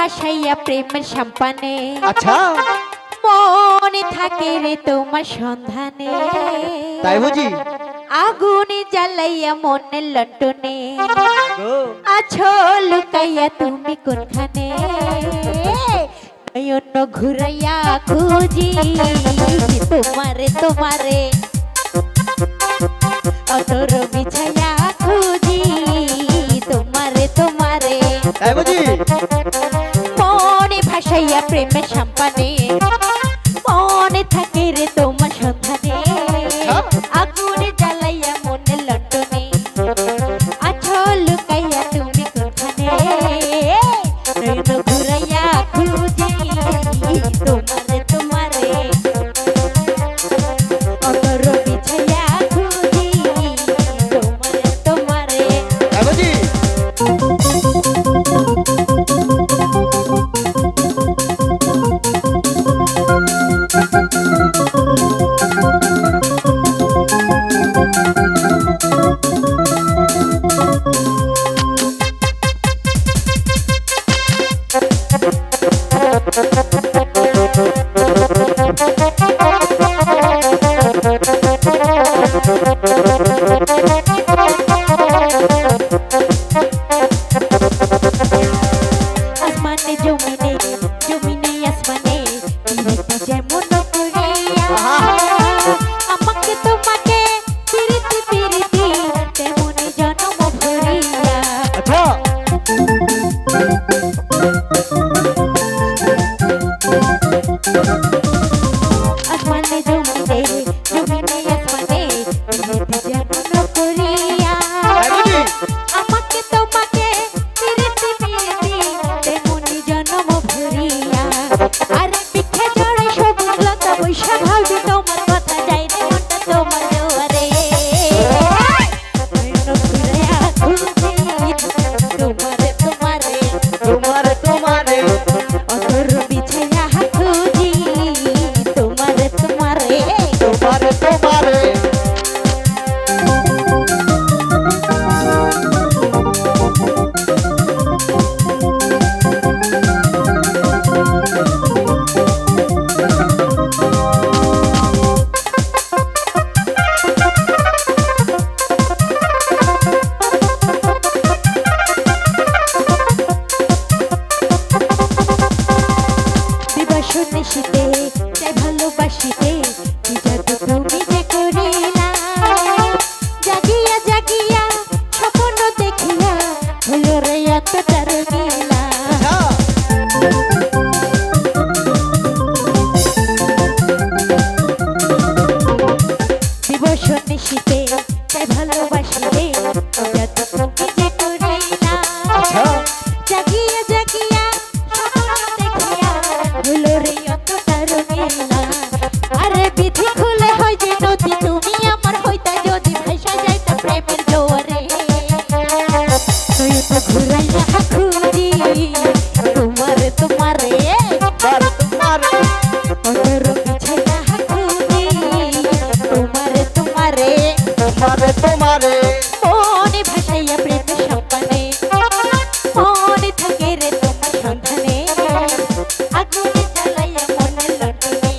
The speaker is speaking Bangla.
হাসাইয়া প্রেম সম্পানে। আচ্ছা। মনে থাকে রে তোমার সন্ধানে। তাই বুঝি? আগুনে জ্বালাইয়া মনের লটনে আছো লুকাইয়া তুমি কোনখানে? নয়ন ঘুরাইয়া খুঁজি তোমারে তোমারে। অতর বিছাইয়া খুঁজি তোমারে তোমারে। তাই বুঝি? খাইয়া প্রেমের সম্পানে। Thank জাগিয়া জাগিয়া স্বপ্ন দেখিয়া হলো রে ভাবে তোমারে মনে ভাসাইয়া প্রেম সম্পানে মনে থাকে রে তোমার সন্ধানে আগুন জ্বালাইয়া মনে লটনে